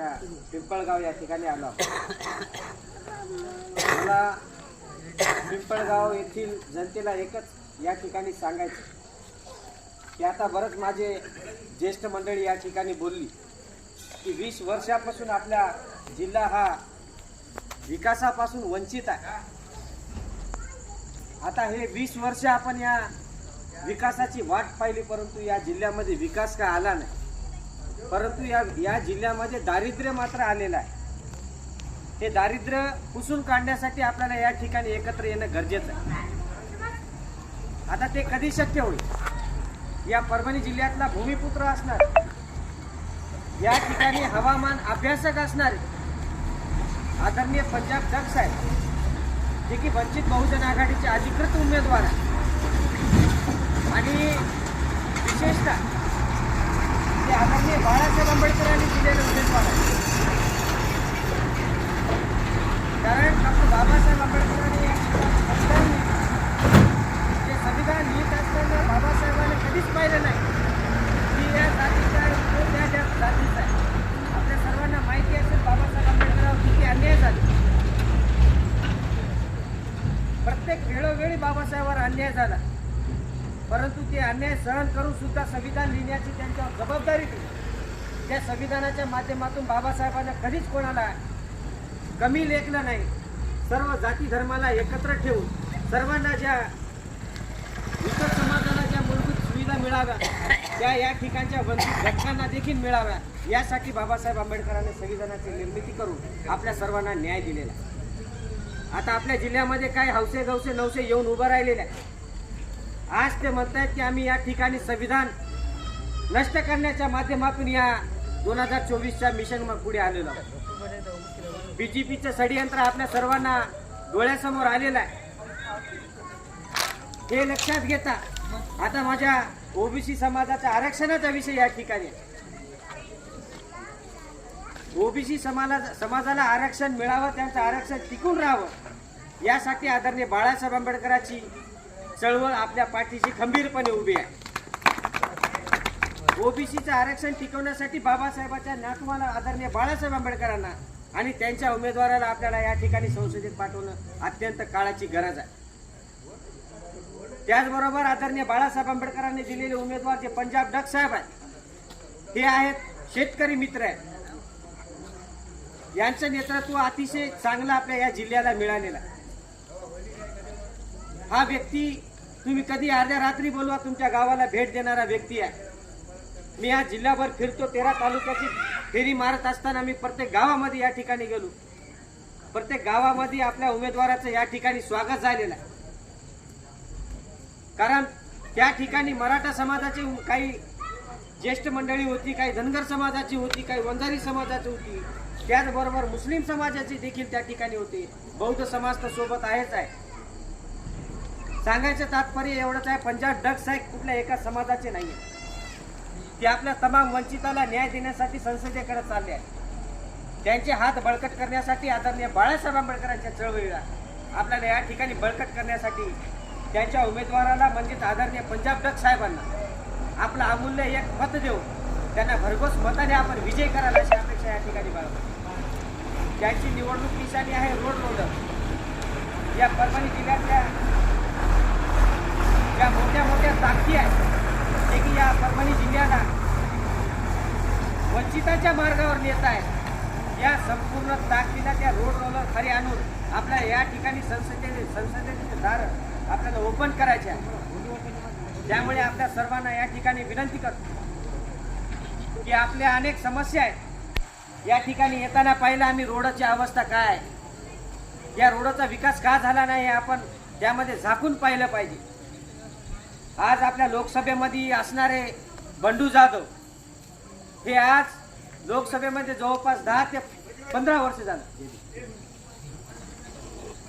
त्या पिंपळगाव या ठिकाणी आलो. मला पिंपळगाव येथील जनतेला एकच या ठिकाणी सांगायचं. की आता बरंच माझे ज्येष्ठ मंडळी या ठिकाणी बोलली. की वीस वर्षापासून आपला जिल्हा हा विकासापासून वंचित आहे. आता हे वीस वर्ष आपण या विकासाची वाट पाहिली परंतु या जिल्ह्यामध्ये विकास काय आला नाही? परंतु या या जिल्ह्यामध्ये दारिद्र्य मात्र आलेलं आहे. हे दारिद्र्य पुसून काढण्यासाठी आपल्याला या ठिकाणी एकत्र येणं गरजेचं आहे. आता ते कधी शक्य होईल? या परभणी जिल्ह्यातला भूमिपुत्र असणार या ठिकाणी हवामान अभ्यासक असणारे आदरणीय पंजाब जग साहेब जे की वंचित बहुजन आघाडीचे अधिकृत उमेदवार आहे आणि विशेषतः ते आदरणीय बाळासाहेब आंबेडकरांनी दिलेले उमेदवार आहे कारण डॉक्टर बाबासाहेब आंबेडकरांनी या संविधान जे संविधान लिहित असताना बाबासाहेबांनी कधीच पाहिलं नाही की या जातीचा आहे तो त्या त्या जातीचा आहे आपल्या सर्वांना माहिती असेल बाबासाहेब आंबेडकरांवर किती अन्याय झाले प्रत्येक वेळोवेळी बाबासाहेबांवर अन्याय झाला. परंतु ते अन्याय सहन करून सुद्धा संविधान लिहिण्याची त्यांच्यावर जबाबदारी दिली. त्या संविधानाच्या माध्यमातून बाबासाहेबांना कधीच कोणाला कमी लेखलं नाही. सर्व जाती धर्माला एकत्र ठेवून सर्वांना ज्या इतर समाजाला ज्या मूलभूत सुविधा मिळाव्या त्या या ठिकाणच्या वंचित घटकांना देखील मिळाव्या यासाठी बाबासाहेब आंबेडकरांनी संविधानाची निर्मिती करून आपल्या सर्वांना न्याय दिलेला आहे. आता आपल्या जिल्ह्यामध्ये काही हौसे गवसे नवसे येऊन उभं राहिलेले आहे आज ते म्हणतायत की आम्ही या ठिकाणी संविधान नष्ट करण्याच्या माध्यमातून या दोन हजार चोवीसच्या मिशन पुढे आलेलो आहोत. बीजेपीचं षडयंत्र आपल्या सर्वांना डोळ्यासमोर आलेलं आहे. हे लक्षात घेता आता माझ्या ओबीसी समाजाच्या आरक्षणाचा विषय या ठिकाणी ओबीसी समाजा समाजाला आरक्षण मिळावं त्यांचं आरक्षण टिकून राहावं यासाठी आदरणीय बाळासाहेब आंबेडकरांची चळवळ आपल्या पाठीशी खंबीरपणे उभी आहे. ओबीसीचं आरक्षण टिकवण्यासाठी बाबासाहेबाच्या नातवाला आदरणीय बाळासाहेब आंबेडकरांना आणि त्यांच्या उमेदवाराला आपल्याला या ठिकाणी संसदेत पाठवणं अत्यंत काळाची गरज आहे. त्याचबरोबर आदरणीय बाळासाहेब आंबेडकरांनी दिलेले उमेदवार जे पंजाब डग साहेब आहेत हे आहेत शेतकरी मित्र आहेत. यांचं नेतृत्व अतिशय चांगलं आपल्या या जिल्ह्याला मिळालेलं हा व्यक्ती तुम्ही कधी अर्ध्या रात्री बोलवा तुमच्या गावाला भेट देणारा व्यक्ती आहे. मी हा जिल्हाभर फिरतो तेरा तालुक्याची फेरी मारत असताना मी प्रत्येक गावामध्ये या ठिकाणी गेलो. प्रत्येक गावामध्ये आपल्या उमेदवाराचं या ठिकाणी स्वागत झालेलं आहे. कारण त्या ठिकाणी मराठा समाजाची काही ज्येष्ठ मंडळी होती काही धनगर समाजाची होती काही वंजारी समाजाची होती त्याचबरोबर मुस्लिम समाजाची देखील त्या ठिकाणी होते. बौद्ध समाज तर सोबत आहेच आहे. सांगायचं तात्पर्य एवढंच आहे पंजाब डग साहेब कुठल्या एका समाजाचे नाही ते आपल्या तमाम वंचिताला न्याय देण्यासाठी संसदेकडे चालले आहे त्यांचे हात बळकट करण्यासाठी आदरणीय बाळासाहेब आंबेडकरांच्या चळवळीला आपल्याला या ठिकाणी बळकट करण्यासाठी त्यांच्या उमेदवाराला म्हणजेच आदरणीय पंजाब डग साहेबांना आपलं अमूल्य एक मत देऊन त्यांना भरघोस मताने आपण विजय करायला अशी अपेक्षा या ठिकाणी बाळगतो. ज्याची निवडणूक निशाणी आहे रोड रोलर या परभणी जिल्ह्यातल्या ज्या मोठ्या मोठ्या ताकदी आहेत ते की या परभणी जिल्ह्याला वंचिताच्या मार्गावर नेत आहेत. या संपूर्ण ताकदीला त्या रोड रोलर खरे आणून आपल्या या ठिकाणी संसदे संसदेचे दार आपल्याला ओपन करायचे आहे त्यामुळे आपल्या सर्वांना या ठिकाणी विनंती करतो की आपल्या अनेक समस्या आहेत. या ठिकाणी येताना पाहिलं आम्ही रोडची अवस्था काय? या रोडचा विकास का झाला नाही हे आपण त्यामध्ये झाकून पाहिलं पाहिजे. आज आपल्या लोकसभेमध्ये असणारे बंडू जाधव हे आज लोकसभेमध्ये जवळपास दहा ते पंधरा वर्ष झालं.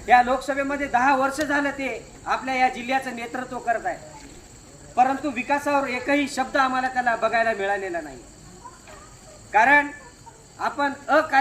या लोकसभेमध्ये दहा वर्ष झालं ते आपल्या या जिल्ह्याचं नेतृत्व करत आहे. परंतु विकासावर एकही शब्द आम्हाला त्याला बघायला मिळालेला नाही. कारण आपण अ